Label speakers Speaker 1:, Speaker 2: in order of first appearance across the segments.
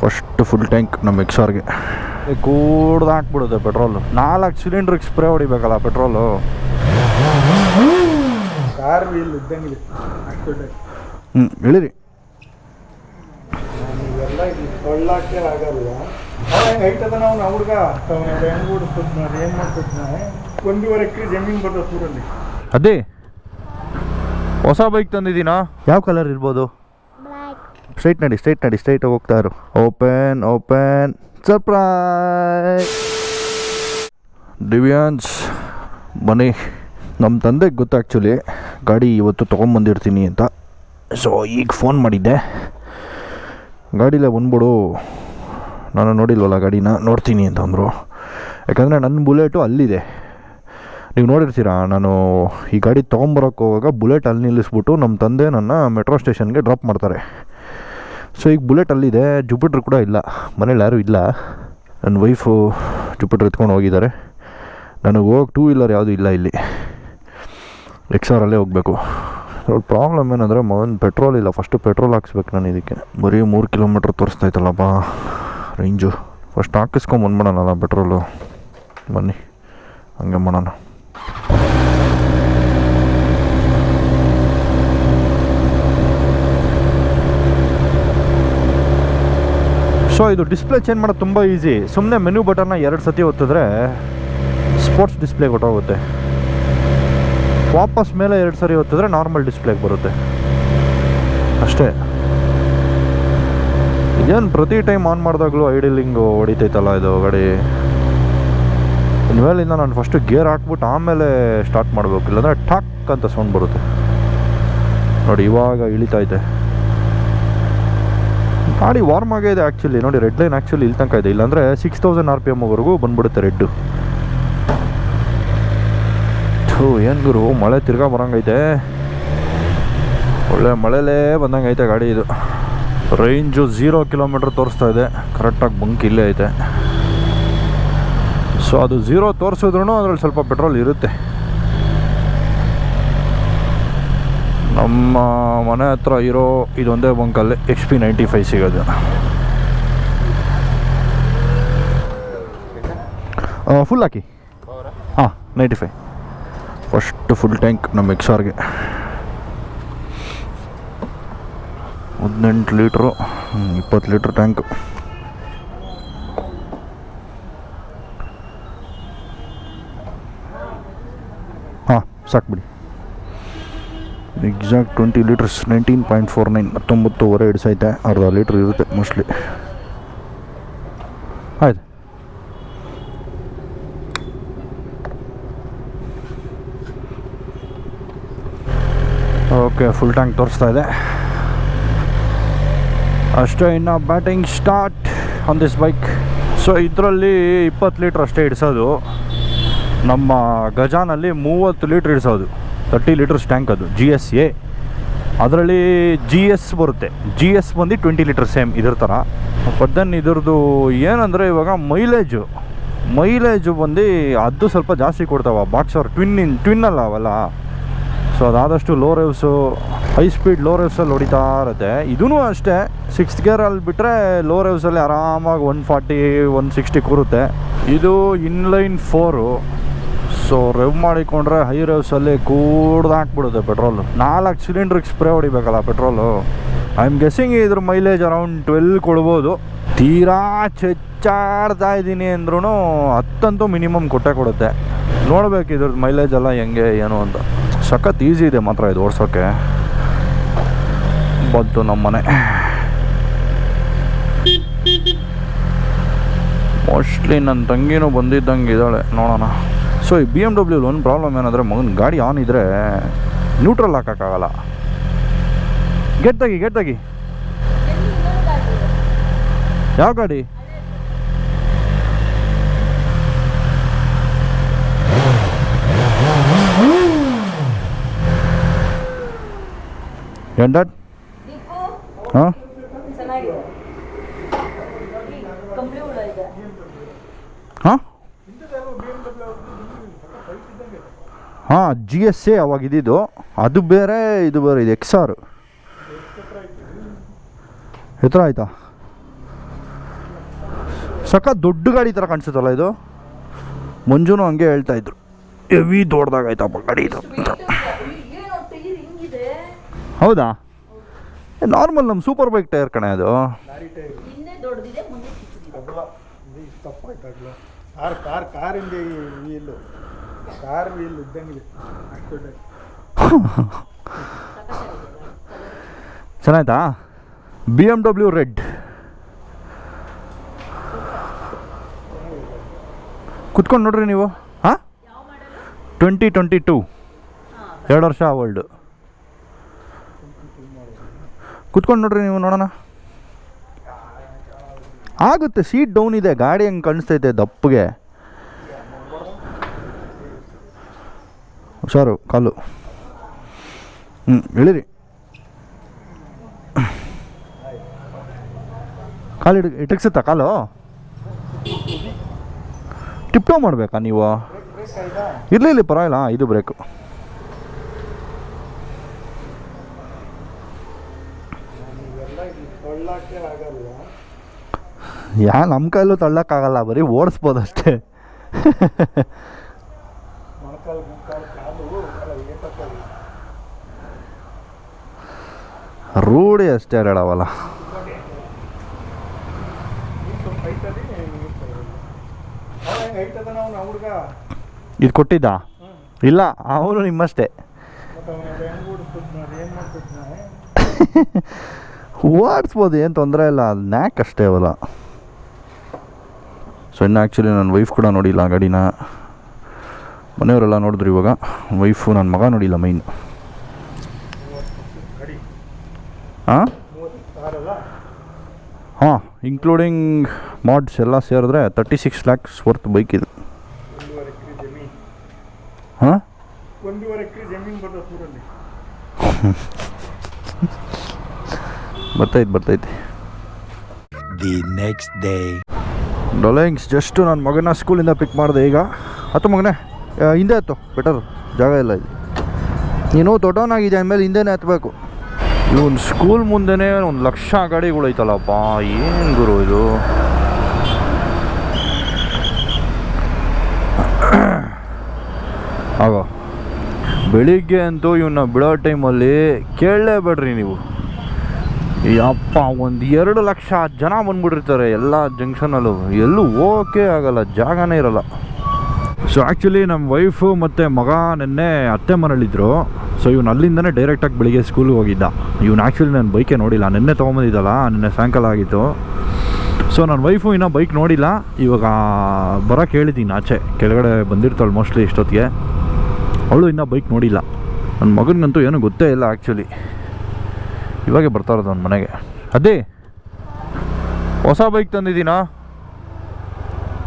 Speaker 1: First full tank ನಮ್ಮ ಎಕ್ಸಾರ್ಗೆ ಕೂಡ್ದು ಹಾಕ್ಬಿಡುತ್ತೆ ಪೆಟ್ರೋಲು. ನಾಲ್ಕು ಸಿಲಿಂಡ್ರಿಗೆ ಸ್ಪ್ರೇ ಹೊಡಿಬೇಕಲ್ಲ ಪೆಟ್ರೋಲು.
Speaker 2: ಕಾರ್ ವೀಲ್ ಇದ್ದಂಗಿದೆ. ಅಷ್ಟು
Speaker 1: ಹ್ಞೂ ಹೇಳಿರಿ.
Speaker 2: ಆಗಲ್ಲ ಹುಡುಗ? ಹೆಂಗ್ ಏನು ಒಂದೂವರೆ ಎಕರೆ ಜಮೀನು ಬರ್ತದೆ ಊರಲ್ಲಿ.
Speaker 1: ಅದೇ. ಹೊಸ ಬೈಕ್ ತಂದಿದ್ದೀನಾ? ಯಾವ ಕಲರ್ ಇರ್ಬೋದು? ಸ್ಟ್ರೈಟ್ ನಡಿ ಸ್ಟ್ರೈಟ್ ನಡಿ ಸ್ಟ್ರೈಟ್ ಹೋಗ್ತಾ ಇರು. ಓಪನ್ ಓಪನ್ ಸರ್ಪ್ರೈಸ್ ದಿವ್ಯಾನ್ಸ್ ಬನ್ನಿ. ನಮ್ಮ ತಂದೆಗೆ ಗೊತ್ತು ಆ್ಯಕ್ಚುಲಿ ಗಾಡಿ ಇವತ್ತು ತೊಗೊಂಬಂದಿರ್ತೀನಿ ಅಂತ. ಸೊ ಈಗ ಫೋನ್ ಮಾಡಿದ್ದೆ. ಗಾಡಿಲೇ ಬಂದ್ಬಿಡು. ನಾನು ನೋಡಿಲ್ವಲ್ಲ ಗಾಡಿನ? ನೋಡ್ತೀನಿ ಅಂತ ಅಂದರು. ಯಾಕಂದರೆ ನನ್ನ ಬುಲೆಟು ಅಲ್ಲಿದೆ. ನೀವು ನೋಡಿರ್ತೀರಾ, ನಾನು ಈ ಗಾಡಿ ತೊಗೊಂಬರೋಕೆ ಹೋಗುವಾಗ ಬುಲೆಟ್ ಅಲ್ಲಿ ನಿಲ್ಲಿಸ್ಬಿಟ್ಟು ನಮ್ಮ ತಂದೆ ನನ್ನ ಮೆಟ್ರೋ ಸ್ಟೇಷನ್ಗೆ ಡ್ರಾಪ್ ಮಾಡ್ತಾರೆ. ಸೊ ಈಗ ಬುಲೆಟ್ ಅಲ್ಲಿದೆ ಜುಪಿಟ್ರ್ ಕೂಡ ಇಲ್ಲ. ಮನೇಲಿ ಯಾರೂ ಇಲ್ಲ. ನನ್ನ ವೈಫು ಜುಪಿಟ್ರ್ ಎತ್ಕೊಂಡು ಹೋಗಿದ್ದಾರೆ. ನನಗೆ ಹೋಗಿ ಟೂ ವೀಲರ್ ಯಾವುದೂ ಇಲ್ಲ ಇಲ್ಲಿ. ಎಕ್ಸಾರಲ್ಲೇ ಹೋಗಬೇಕು. ಪ್ರಾಬ್ಲಮ್ ಏನಂದರೆ ಒಂದು ಪೆಟ್ರೋಲ್ ಇಲ್ಲ. ಫಸ್ಟು ಪೆಟ್ರೋಲ್ ಹಾಕ್ಸ್ಬೇಕು ನಾನು ಇದಕ್ಕೆ. ಬರೀ ಮೂರು ಕಿಲೋಮೀಟ್ರ್ ತೋರಿಸ್ತೈತಲ್ಲಪ್ಪ ರೇಂಜು ಫಸ್ಟ್ ಹಾಕಿಸ್ಕೊಂಡು ಬಂದ್ಬಿಡೋಣಲ್ಲ ಪೆಟ್ರೋಲು ಬನ್ನಿ. ಹಂಗೆ ಮಾಡೋಣ. ಸೊ ಇದು ಡಿಸ್ಪ್ಲೇ ಚೇಂಜ್ ಮಾಡೋದು ತುಂಬ ಈಸಿ ಸುಮ್ಮನೆ ಮೆನು ಬಟನ್ನ ಎರಡು ಸತಿ ಒತ್ತಿದ್ರೆ ಸ್ಪೋರ್ಟ್ಸ್ ಡಿಸ್ಪ್ಲೇ ಕೊಟ್ಟೋಗುತ್ತೆ. ವಾಪಸ್ ಮೇಲೆ ಎರಡು ಸರಿ ಒತ್ತಿದ್ರೆ ನಾರ್ಮಲ್ ಡಿಸ್ಪ್ಲೇಗೆ ಬರುತ್ತೆ. ಅಷ್ಟೇ. ಏನು ಪ್ರತಿ ಟೈಮ್ ಆನ್ ಮಾಡಿದಾಗಲೂ ಐಡಿಲಿಂಗು ಹೊಡಿತೈತಲ್ಲ ಇದು ಗಾಡಿ. ಇನ್ಮೇಲಿಂದ ನಾನು ಫಸ್ಟು ಗೇರ್ ಹಾಕ್ಬಿಟ್ಟು ಆಮೇಲೆ ಸ್ಟಾರ್ಟ್ ಮಾಡಬೇಕು. ಇಲ್ಲಾಂದರೆ ಟಕ್ ಅಂತ ಸೌಂಡ್ ಬರುತ್ತೆ. ನೋಡಿ, ಇವಾಗ ಇಳಿತೈತೆ ಗಾಡಿ ವಾರ್ಮ್ ಆಗೇ ಇದೆ ಆ್ಯಕ್ಚುಲಿ ನೋಡಿ ರೆಡ್ ಲೈನ್ ಆ್ಯಕ್ಚುಲಿ ಇಲ್ಲಿ ತನಕ ಇದೆ. ಇಲ್ಲಾಂದರೆ ಸಿಕ್ಸ್ ತೌಸಂಡ್ ಆರ್ ಪಿ ಎಮ್ವರೆಗೂ ಬಂದ್ಬಿಡುತ್ತೆ ರೆಡ್ಡು ಥೂ, ಏನು ಗುರು, ಮಳೆ ತಿರ್ಗಾ ಬರಂಗೈತೆ. ಒಳ್ಳೆ ಮಳೆಲೇ ಬಂದಂಗೆ ಐತೆ ಗಾಡಿ ಇದು. ರೇಂಜು ಝೀರೋ ಕಿಲೋಮೀಟ್ರ್ ತೋರಿಸ್ತಾ ಇದೆ. ಕರೆಕ್ಟಾಗಿ ಬಂಕ್ ಇಲ್ಲೇ ಐತೆ. ಸೊ ಅದು ಝೀರೋ ತೋರಿಸಿದ್ರು ಅದ್ರಲ್ಲಿ ಸ್ವಲ್ಪ ಪೆಟ್ರೋಲ್ ಇರುತ್ತೆ. ನಮ್ಮ ಮನೆ ಹತ್ರ ಇರೋ ಇದೊಂದೇ ಬಂಕಲ್ಲಿ ಎಕ್ಸ್ ಪಿ ನೈಂಟಿ ಫೈವ್ ಸಿಗೋದು. ಫುಲ್ ಹಾಕಿ? ಹಾಂ ninety five first full tank ನಮ್ಮ ಎಕ್ಸಾರ್ಗೆ ಹದಿನೆಂಟು ಲೀಟ್ರು ಇಪ್ಪತ್ತು ಲೀಟ್ರ್ ಟ್ಯಾಂಕ್ ಹಾಂ ಸಾಕ್ಬಿಡಿ exact twenty litres nineteen point four nine ಹತ್ತೊಂಬತ್ತುವರೆ ಹಿಡಿಸೈತೆ. ಅರ್ಧ ಲೀಟ್ರ್ ಇರುತ್ತೆ ಮೋಸ್ಟ್ಲಿ ಆಯ್ತು. ಓಕೆ ಫುಲ್ ಟ್ಯಾಂಕ್ ತೋರಿಸ್ತಾ ಇದೆ. ಅಷ್ಟೇ, ಇನ್ನು batting start on this bike so ಇದರಲ್ಲಿ ಇಪ್ಪತ್ತು ಲೀಟ್ರ್ ಅಷ್ಟೇ ಇಡಿಸೋದು ನಮ್ಮ ಗಜಾನಲ್ಲಿ ಮೂವತ್ತು ಲೀಟ್ರ್ ಇಡಿಸೋದು ತರ್ಟಿ ಲೀಟರ್ಸ್ ಟ್ಯಾಂಕ್ ಅದು ಜಿ ಎಸ್ ಎ ಅದರಲ್ಲಿ ಜಿ ಎಸ್ ಬರುತ್ತೆ. ಜಿ ಎಸ್ ಬಂದು ಟ್ವೆಂಟಿ ಲೀಟರ್ ಸೇಮ್ ಇದ್ರ ಥರ. ಬಟ್ ದೆನ್ ಇದ್ರದ್ದು ಏನಂದರೆ ಇವಾಗ ಮೈಲೇಜು ಮೈಲೇಜು ಬಂದು ಅದು ಸ್ವಲ್ಪ ಜಾಸ್ತಿ ಕೊಡ್ತಾವ. ಬಾಕ್ಸರ್ ಟ್ವಿನ್ ಇನ್ ಟ್ವಿನ್ ಅಲ್ಲ ಅವೆಲ್ಲ. So ಅದಾದಷ್ಟು low revs high speed low ರೇವ್ಸಲ್ಲಿ ಹೊಡಿತಾ ಇರುತ್ತೆ. ಇದೂ ಅಷ್ಟೇ. ಸಿಕ್ಸ್ತ್ ಗೇರಲ್ಲಿ ಬಿಟ್ಟರೆ ಲೋ ರೇವ್ಸಲ್ಲಿ ಆರಾಮಾಗಿ ಒನ್ ಫಾರ್ಟಿ ಒನ್ ಸಿಕ್ಸ್ಟಿ ಕೂರುತ್ತೆ. ಇದು ಇನ್ಲೈನ್ ಫೋರು ಸೊ ರೆವ್ ಮಾಡಿಕೊಂಡ್ರೆ ಹೈ ರೆವ್ಸಲ್ಲಿ ಕೂಡ್ದು ಹಾಕ್ಬಿಡುತ್ತೆ ಪೆಟ್ರೋಲು ನಾಲ್ಕು ಸಿಲಿಂಡ್ರಿಗೆ ಸ್ಪ್ರೇ ಹೊಡಿಬೇಕಲ್ಲ ಪೆಟ್ರೋಲು ಐ ಆಮ್ ಗೆಸ್ಸಿಂಗ್ ಇದ್ರ ಮೈಲೇಜ್ ಅರೌಂಡ್ ಟ್ವೆಲ್ ಕೊಡ್ಬೋದು. ತೀರಾ ಚೆಚ್ಚಾಡ್ತಾ ಇದ್ದೀನಿ ಅಂದ್ರೂ ಹತ್ತಂತೂ ಮಿನಿಮಮ್ ಕೊಟ್ಟೆ ಕೊಡುತ್ತೆ. ನೋಡ್ಬೇಕು ಇದ್ರದ್ದು ಮೈಲೇಜ್ ಎಲ್ಲ ಹೆಂಗೆ, ಏನು ಅಂತ. ಸಖತ್ ಈಸಿ ಇದೆ ಮಾತ್ರ ಇದು ಓಡಿಸೋಕ್ಕೆ ಬಂತು ನಮ್ಮನೆ ಮೋಸ್ಟ್ಲಿ ನನ್ನ ತಂಗಿನೂ ಬಂದಿದ್ದಂಗೆ ಇದ್ದಾಳೆ. ನೋಡೋಣ. ಸೊ ಈ ಬಿ ಎಂ ಡಬ್ಲ್ಯೂಲಿ ಒಂದು ಪ್ರಾಬ್ಲಮ್ ಏನಂದರೆ ಮಗನ ಗಾಡಿ ಆನ್ ಇದ್ದರೆ ನ್ಯೂಟ್ರಲ್ ಹಾಕೋಕ್ಕಾಗಲ್ಲ. ಗೆಟ್ ತೆಗಿ ಗೆಟ್ ತೆಗಿ ಯಾವ ಗಾಡಿ? ಎಂಡ್ ಹಾಂ
Speaker 3: ಚೆನ್ನಾಗಿದೆ ಕಂಪ್ಲೀಟ್ ಇದೆ
Speaker 1: ಹಾಂ ಹಾಂ ಜಿ ಎಸ್ ಎ ಅವಾಗ ಇದ್ದಿದ್ದು ಅದು ಬೇರೆ, ಇದು ಬೇರೆ, ಇದು ಎಕ್ಸ್ ಆರ್ ಎತ್ತರ ಆಯ್ತಾ? ಸಕ ದೊಡ್ಡ ಗಾಡಿ ಥರ ಕಾಣಿಸುತ್ತಲ್ಲ ಇದು? ಮಂಜುನು ಹಂಗೆ ಹೇಳ್ತಾ ಇದ್ರು. ಹೆವಿ ದೊಡ್ಡದಾಗಾಯ್ತಪ್ಪ ಗಾಡಿ ಇದು ಹೌದಾ? ನಾರ್ಮಲ್ ನಮ್ಮ ಸೂಪರ್ ಬೈಕ್ ಟೈರ್ ಕಣೆ ಅದು. ಚೆನ್ನಾಯ್ತಾ? ಬಿ ಎಂ ಡಬ್ಲ್ಯೂ ರೆಡ್ ಕುತ್ಕೊಂಡು ನೋಡ್ರಿ ನೀವು. ಹಾಂ? ಟ್ವೆಂಟಿ ಟ್ವೆಂಟಿ ಟೂ ಎರಡು ವರ್ಷ ಓಲ್ಡ್ ಕುತ್ಕೊಂಡು ನೋಡ್ರಿ ನೀವು ನೋಡೋಣ. ಆಗುತ್ತೆ ಸೀಟ್ ಡೌನ್ ಇದೆ, ಗಾಡಿ ಹಂಗೆ ಕಾಣಿಸ್ತೈತೆ, ದಪ್ಪಗೆ. ಹುಷಾರು, ಕಾಲು. ಹ್ಞೂ ಹೇಳಿರಿ. ಕಾಲು ಇಡ್ ಇಟಕ್ಸುತ್ತಾ ಕಾಲು? ಟಿಪ್ಟೋ ಮಾಡಬೇಕಾ ನೀವು? ಇರಲಿ ಇಲ್ಲಿ ಪರವಾಗಿಲ್ಲ. ಇದು ಬ್ರೇಕು. ಯಾ ನಮ್ಮ ಕೈಲೂ ತಳ್ಳಕ್ಕಾಗಲ್ಲ, ಬರೀ ಓಡಿಸ್ಬೋದು ಅಷ್ಟೇ
Speaker 2: ಮೊಣಕಾಲು ಮುಕ್ಕಾಲು ಕಾಲು ಅಲ್ಲ ಏಟಕ್ಕಾಗಲ್ಲ
Speaker 1: ರೂಢಿ ಅಷ್ಟೇ ಹೇಳವಲ್ಲ ಇದು ಕೊಟ್ಟಿದ್ದ? ಇಲ್ಲ, ಅವನು ನಿಮ್ಮಷ್ಟೇ. ಓಡಿಸ್ಬೋದು, ಏನು ತೊಂದರೆ ಇಲ್ಲ, ಅದು ನ್ಯಾಕ್ ಅಷ್ಟೇ ಅವಲ್ಲ ಸೊ ಇನ್ನು ಆ್ಯಕ್ಚುಲಿ ನನ್ನ ವೈಫ್ ಕೂಡ ನೋಡಿಲ್ಲ ಗಾಡಿನ. ಮನೆಯವರೆಲ್ಲ ನೋಡಿದ್ರು ಇವಾಗ. ವೈಫು ನನ್ನ ಮಗ ನೋಡಿಲ್ಲ ಮೈನ್
Speaker 2: ಗಾಡಿ
Speaker 1: ಹಾಂ? ಹಾಂ ಇನ್ಕ್ಲೂಡಿಂಗ್ ಮಾಡ್ಸ್ ಎಲ್ಲ ಸೇರಿದ್ರೆ thirty six lakhs worth bike ಇದು ಹಾಂ? ಬರ್ತೈತೆ ಬರ್ತೈತೆ.
Speaker 4: ದಿ ನೆಕ್ಸ್ಟ್ ಡೇ
Speaker 1: ಡೊಲೆಂಗ್ಸ್ ಜಸ್ಟು ನನ್ನ ಮಗನ ಸ್ಕೂಲಿಂದ ಪಿಕ್ ಮಾಡಿದೆ ಈಗ. ಹತ್ತು ಮಗನೇ ಹಿಂದೆ ಹತ್ತು ಬೆಟರ್ ಜಾಗ ಇಲ್ಲ ಇದು ನೀನು ದೊಡ್ಡವನಾಗಿದೆ ಅಂದಮೇಲೆ ಹಿಂದೆನೇ ಹತ್ಬೇಕು. ಇವನು ಸ್ಕೂಲ್ ಮುಂದೆನೇ ಒಂದು ಲಕ್ಷ ಗಾಡಿಗಳು ಐತಲ್ಲಪ್ಪ ಏನು ಗುರು ಇದು? ಆಗ ಬೆಳಿಗ್ಗೆ ಅಂತೂ ಇವನ್ನ ಬಿಡೋ ಟೈಮಲ್ಲಿ ಕೇಳಲೇಬೇಡ್ರಿ ನೀವು. ಯಪ್ಪ ಒಂದು ಎರಡು ಲಕ್ಷ ಜನ ಬಂದ್ಬಿಟ್ಟಿರ್ತಾರೆ ಎಲ್ಲ ಜಂಕ್ಷನಲ್ಲೂ ಎಲ್ಲೂ ಓಕೆ ಆಗಲ್ಲ, ಜಾಗನೇ ಇರಲ್ಲ. ಸೊ ಆ್ಯಕ್ಚುಲಿ ನಮ್ಮ ವೈಫು ಮತ್ತು ಮಗ ನಿನ್ನೆ ಅತ್ತೆ ಮನೇಲಿದ್ದರು ಸೊ ಇವನು ಅಲ್ಲಿಂದನೇ ಡೈರೆಕ್ಟಾಗಿ ಬೆಳಿಗ್ಗೆ ಸ್ಕೂಲ್ಗೆ ಹೋಗಿದ್ದ. ಇವ್ನು ಆ್ಯಕ್ಚುಲಿ ನಾನು ಬೈಕೇ ನೋಡಿಲ್ಲ. ನಿನ್ನೆ ತೊಗೊಂಬಂದಿದ್ದಲ್ಲ, ನಿನ್ನೆ ಸಾಯಂಕಾಲ ಆಗಿತ್ತು. ಸೊ ನನ್ನ ವೈಫು ಇನ್ನೂ ಬೈಕ್ ನೋಡಿಲ್ಲ. ಇವಾಗ ಬರೋಕ್ಕೆ ಹೇಳಿದ್ದೀನಿ ಆಚೆ. ಕೆಳಗಡೆ ಬಂದಿರ್ತಾಳೆ ಮೋಸ್ಟ್ಲಿ ಇಷ್ಟೊತ್ತಿಗೆ. ಅವಳು ಇನ್ನೂ ಬೈಕ್ ನೋಡಿಲ್ಲ. ನನ್ನ ಮಗನಿಗಂತೂ ಏನೂ ಗೊತ್ತೇ ಇಲ್ಲ ಆ್ಯಕ್ಚುಲಿ ಇವಾಗೆ ಬರ್ತಾ ಇರೋದು ಅವ್ನ ಮನೆಗೆ. ಅದೇ, ಹೊಸ ಬೈಕ್ ತಂದಿದ್ದೀನಾ?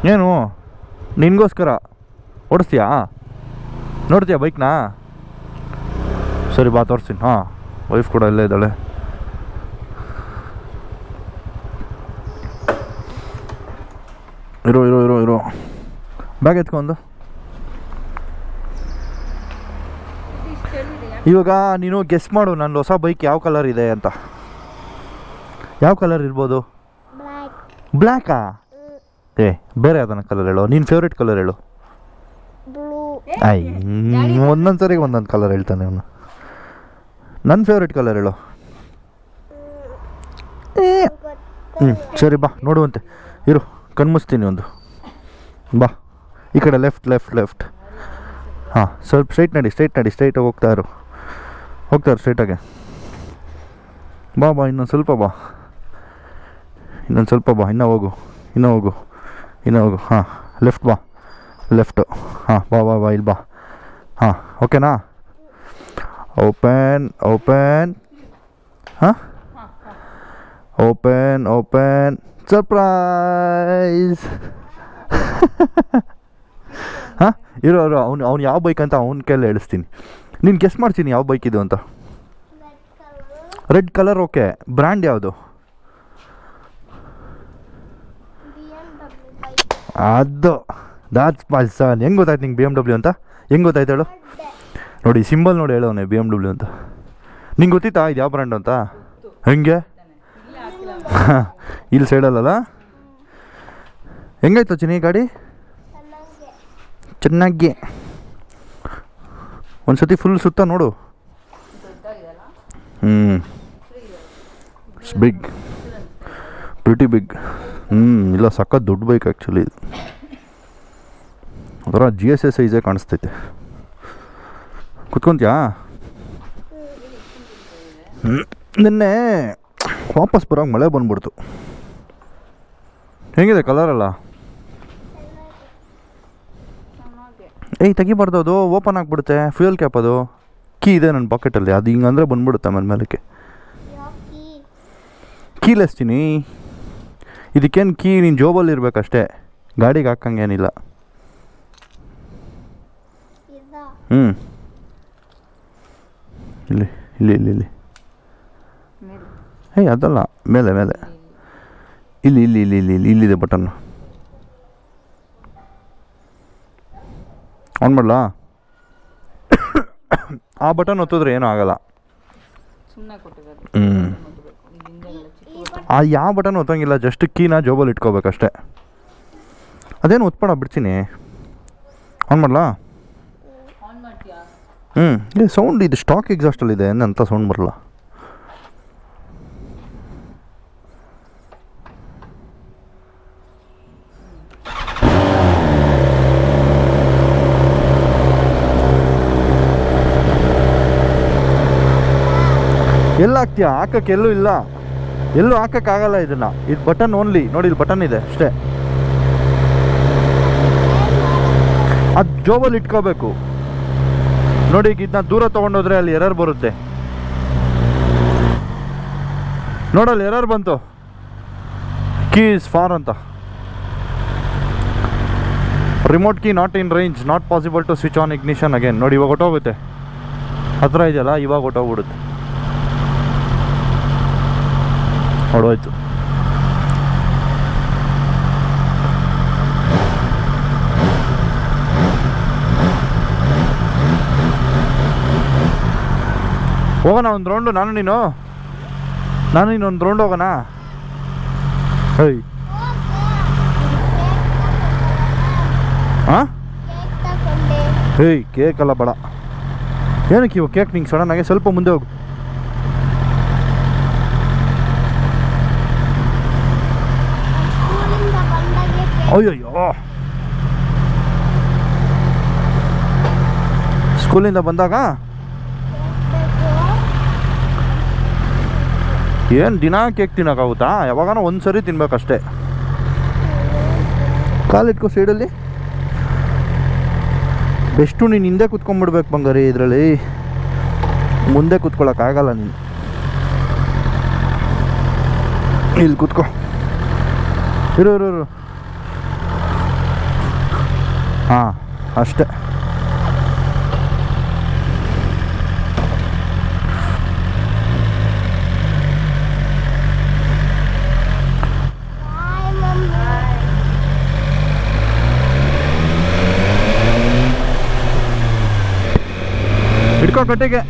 Speaker 1: ಏನು? ನಿನಗೋಸ್ಕರ? ಓಡಿಸ್ತೀಯಾ? ನೋಡ್ತೀಯಾ ಬೈಕ್ನಾ ಸರಿ ಬಾ ತೋರಿಸ್ತೀನಿ. ಹಾಂ ವೈಫ್ ಕೂಡ ಇಲ್ಲೇ ಇದ್ದಾಳೆ. ಇರೋ ಇರೋ ಇರೋ ಇರೋ. ಬ್ಯಾಗ್ ಎತ್ಕೊಂಡು. ಇವಾಗ ನೀನು ಗೆಸ್ ಮಾಡು ನನ್ನ ಹೊಸ ಬೈಕ್ ಯಾವ ಕಲರ್ ಇದೆ ಅಂತ. ಯಾವ ಕಲರ್ ಇರ್ಬೋದು? ಬ್ಲ್ಯಾಕಾ ಏ ಬೇರೆ ಯಾವ್ದನ್ನ ಕಲರ್ ಹೇಳು. ನೀನು ಫೇವ್ರೇಟ್ ಕಲರ್ ಹೇಳು. ಐ ಒಂದೊಂದು ಸರಿಗೆ ಒಂದೊಂದು ಕಲರ್ ಹೇಳ್ತಾನೆ ಅವನು. ನನ್ನ ಫೇವ್ರೆಟ್ ಕಲರ್ ಹೇಳು. ಹ್ಞೂ ಸರಿ ಬಾ, ನೋಡುವಂತೆ. ಇರು ಕಣ್ಮುಸ್ತೀನಿ ಒಂದು. ಬಾ, ಈ ಕಡೆ ಲೆಫ್ಟ್ ಲೆಫ್ಟ್ ಲೆಫ್ಟ್ ಹಾಂ, ಸ್ವಲ್ಪ ಸ್ಟ್ರೈಟ್ ನಡಿ ಸ್ಟ್ರೈಟ್ ನಡಿ ಸ್ಟ್ರೈಟಾಗಿ ಹೋಗ್ತಾ ಇರು. ಹೋಗ್ತಾ ಇರು ಸ್ಟ್ರೈಟಾಗೆ ಬಾ ಬಾ, ಇನ್ನೊಂದು ಸ್ವಲ್ಪ ಬಾ. ಇನ್ನೊಂದು ಸ್ವಲ್ಪ ಬಾ, ಇನ್ನೂ ಹೋಗು ಇನ್ನೂ ಹೋಗು ಇನ್ನೂ ಹೋಗು. ಹಾಂ ಲೆಫ್ಟ್ ಬಾ ಲೆಫ್ಟು ಹಾಂ, ಬಾ ಬಾ ಬಾ, ಇಲ್ಲಿ ಬಾ. ಹಾಂ ಓಕೆನಾ ಓಪನ್ ಓಪನ್ ಹಾಂ ಓಪನ್ ಓಪನ್ Surprise! ಹಾಂ ಇರೋ ಇರೋ ಅವ್ನು ಅವ್ನು ಯಾವ ಬೈಕ್ ಅಂತ ಅವ್ನ ಕೈಯಲ್ಲಿ ಹೇಳಿಸ್ತೀನಿ ನೀನು ಗೆಸ್ ಮಾಡ್ತೀನಿ ಯಾವ ಬೈಕ್ ಇದು ಅಂತ. ರೆಡ್ ಕಲರ್ ಓಕೆ ಬ್ರ್ಯಾಂಡ್ ಯಾವುದು? ಅದು. ದಾಟ್ಸ್ ಪಾಲ್ಸನ್ ಸನ್ ಹೆಂಗೆ ಗೊತ್ತಾಯ್ತು ನಿಂಗೆ ಬಿ ಎಂ ಡಬ್ಲ್ಯೂ ಅಂತ? ಹೆಂಗೆ ಗೊತ್ತಾಯ್ತು ಹೇಳು? ನೋಡಿ, ಸಿಂಬಲ್ ನೋಡಿ ಹೇಳೋನೆ ಬಿ ಎಂ ಡಬ್ಲ್ಯೂ ಅಂತ. ನಿಂಗೆ ಗೊತ್ತಿತ್ತಾ ಇದು ಯಾವ ಬ್ರ್ಯಾಂಡ್ ಅಂತ? ಹೆಂಗೆ? ಇಲ್ಲಿ ಸೈಡಲ್ಲಲ್ಲ ಹೆಂಗಾಯ್ತು ಚಿನಿ ಗಾಡಿ? ಚೆನ್ನಾಗಿ. ಒಂದ್ಸತಿ ಫುಲ್ ಸುತ್ತ ನೋಡು. ಹ್ಞೂ ಬಿಗ್ ಪ್ರಿಟಿ ಬಿಗ್ ಹ್ಞೂ ಇಲ್ಲ, ಸಖತ್ ದೊಡ್ಡ ಬೈಕ್ ಆ್ಯಕ್ಚುಲಿ ಇದು ಅದರ ಜಿ ಎಸ್ ಎಸ್ ಸೈಜೇ ಕಾಣಿಸ್ತೈತೆ. ಕುತ್ಕೊಂತ್ಯಾ. ನಿನ್ನೆ ವಾಪಸ್ ಬರೋ ಮಳೆ ಬಂದ್ಬಿಡ್ತು. ಹೆಂಗಿದೆ ಕಲರೆಲ್ಲ
Speaker 3: ಅಲ್ಲ
Speaker 1: ಏಯ್ ತೆಗಿಬಾರ್ದು ಅದು. ಓಪನ್ ಆಗಿಬಿಡುತ್ತೆ. ಫ್ಯೂಯಲ್ ಕ್ಯಾಪ್ ಅದು. ಕೀ ಇದೆ ನನ್ನ ಪಾಕೆಟಲ್ಲಿ ಅದು ಹಿಂಗಂದ್ರೆ ಬಂದ್ಬಿಡುತ್ತೆ ಆಮೇಲೆ ಮೇಲಕ್ಕೆ. ಕೀಲೆಸ್ ಚಿನಿ ಇದಕ್ಕೇನು ಕೀ ನೀನು ಜೋಬಲ್ಲಿ ಇರಬೇಕಷ್ಟೇ. ಗಾಡಿಗೆ ಹಾಕಂಗೇನಿಲ್ಲ ಹ್ಞೂ ಇಲ್ಲಿ ಇಲ್ಲಿ ಇಲ್ಲಿ ಇಲ್ಲಿ.
Speaker 3: ಹೇ
Speaker 1: ಏಯ್ ಅದಲ್ಲ ಮೇಲೆ ಮೇಲೆ. ಇಲ್ಲಿ ಇಲ್ಲಿ ಇಲ್ಲಿ ಇಲ್ಲಿ ಇಲ್ಲಿ ಇಲ್ಲಿದೆ ಬಟನ್ ಆನ್ ಮಾಡಲಾ? ಆ ಬಟನ್ ಒತ್ತಿದ್ರೆ ಏನೂ ಆಗಲ್ಲ. ಹ್ಞೂ ಆ ಯಾವ ಬಟನ್ ಒತ್ತಂಗಿಲ್ಲ ಜಸ್ಟ್ ಕೀನ ಜೋಬಲ್ಲಿ ಇಟ್ಕೋಬೇಕಷ್ಟೇ. ಅದೇನು ಒತ್ಬೇಡ ಬಿಡ್ತೀನಿ. ಆನ್ ಮಾಡಲಾ? ಹ್ಞೂ ಇದು ಸೌಂಡ್ ಇದು ಸ್ಟಾಕ್ ಎಕ್ಸಾಸ್ಟಲ್ಲಿದೆ ಅಂತ ಸೌಂಡ್ ಬರಲ್ಲ. ಎಲ್ಲ ಹಾಕ್ತೀಯ? ಹಾಕಕ್ಕೆ ಎಲ್ಲೂ ಇಲ್ಲ. ಎಲ್ಲೂ ಹಾಕಕ್ಕಾಗಲ್ಲ ಇದನ್ನು. ಇದು ಬಟನ್ ಓನ್ಲಿ ನೋಡಿ, ಇಲ್ಲಿ ಬಟನ್ ಇದೆ, ಅಷ್ಟೇ. ಅದು ಜೋಬಲ್ಲಿ ಇಟ್ಕೋಬೇಕು. ನೋಡಿ ಇದನ್ನ ದೂರ ತಗೊಂಡೋದ್ರೆ ಅಲ್ಲಿ ಎರರ್ ಬರುತ್ತೆ. ನೋಡಲ್ಲಿ ಎರರ್ ಬಂತು. ಕೀಸ್ ಫಾರ್ ಅಂತ. Remote key not in range not possible to switch on ignition again ನೋಡಿ, ಇವಾಗ ಹೊಟ್ಟೋಗುತ್ತೆ ಹತ್ರ ಇದೆಯಲ್ಲ, ಇವಾಗ ಹೊಟ್ಟೋಗ್ಬಿಡುತ್ತೆ ಹೊಡೋಯ್ತು ಹೋಗೋಣ, ಒಂದು ರೌಂಡು ನಾನು ನೀನು? ನಾನು ನೀನು ಒಂದು ರೌಂಡ್ ಹೋಗೋಣ? ಹೇಯ್. ಹಾಂ ಹೇಯ್ ಕೇಕ್ ಅಲ್ಲ ಬೇಡ. ಏನಕ್ಕೆ ಇವು ಕೇಕ್ ನಿಂಗೆ ಸಡನ್ನಾಗೆ ಸ್ವಲ್ಪ ಮುಂದೆ ಹೋಗು. ಅಯ್ಯಯ್ಯೋ. ಸ್ಕೂಲಿಂದ ಬಂದಾಗ ಏನು ದಿನ ಕೇಕ್ ತಿನ್ನೋಕ್ಕಾಗುತ್ತಾ? ಯಾವಾಗಾನ ಒಂದು ಸರಿ ತಿನ್ಬೇಕಷ್ಟೇ. ಕಾಲಿಟ್ಕೋ ಸೈಡಲ್ಲಿ. ಬೆಸ್ಟು ನೀನು ಹಿಂದೆ ಕುತ್ಕೊಂಡ್ಬಿಡ್ಬೇಕು ಬಂಗಾರಿ ಇದರಲ್ಲಿ. ಮುಂದೆ ಕುತ್ಕೊಳ್ಳೋಕ್ಕಾಗಲ್ಲ ನೀನು. ಇಲ್ಲಿ ಕುತ್ಕೋ. ಇರು ಇರು. ಹಾಂ, ಅಷ್ಟೇ. ಹಿಡ್ಕೋ ಕಟ್ಟಿಗೆ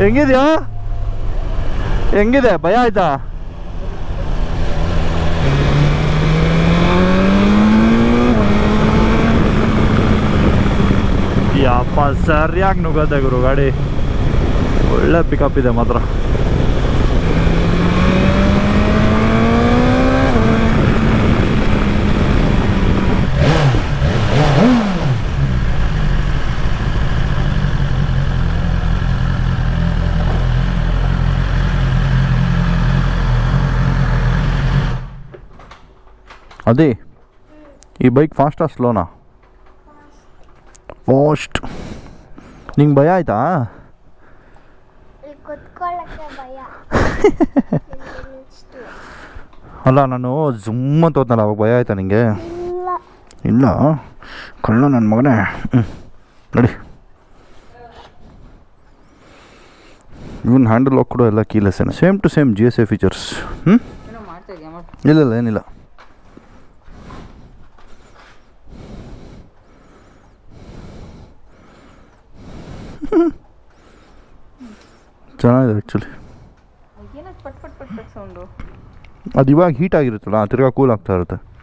Speaker 1: ಹೆಂಗಿದ್ಯಾ? ಹೆಂಗಿದೆ? ಭಯ ಆಯ್ತಾ? ಯಪ್ಪ, ಸರಿಯಾಗಿ ನುಗ್ಗತ್ತೆ ಗುರು, ಗಾಡಿ. ಒಳ್ಳೆ ಪಿಕಪ್ ಇದೆ ಮಾತ್ರ. ಅದೇ ಈ ಬೈಕ್ ಫಾಸ್ಟಾ ಸ್ಲೋನಾ ಫಾಸ್ಟ್ ನಿಂಗೆ ಭಯ ಆಯ್ತಾ? ಅಲ್ಲ ನಾನು ಜುಮ್ ಅಂತ ಹೋದ್ನಲ್ಲ ಅವಾಗ ಭಯ ಆಯ್ತಾ ನಿಂಗೆ?
Speaker 5: ಇಲ್ಲ.
Speaker 1: ಇಲ್ಲ? ಕಳ್ಳ ನನ್ನ ಮಗನೇ. ಹ್ಞೂ ನಡಿ. ಇವನ್ ಹ್ಯಾಂಡಲ್ ಲಾಕ್ ಕೂಡ ಎಲ್ಲ ಕೀಲೆಸ್ಸೇನೆ same to same G S A features ಹ್ಞೂ ಇಲ್ಲ ಇಲ್ಲ ಏನಿಲ್ಲ. ಚೆನ್ನಾಗಿದೆ ಆ್ಯಕ್ಚುಲಿ ಅದು ಇವಾಗ ಹೀಟ್ ಆಗಿರುತ್ತಲ್ಲ ತಿರ್ಗಾ ಕೂಲ್ ಆಗ್ತಾ ಇರುತ್ತೆ.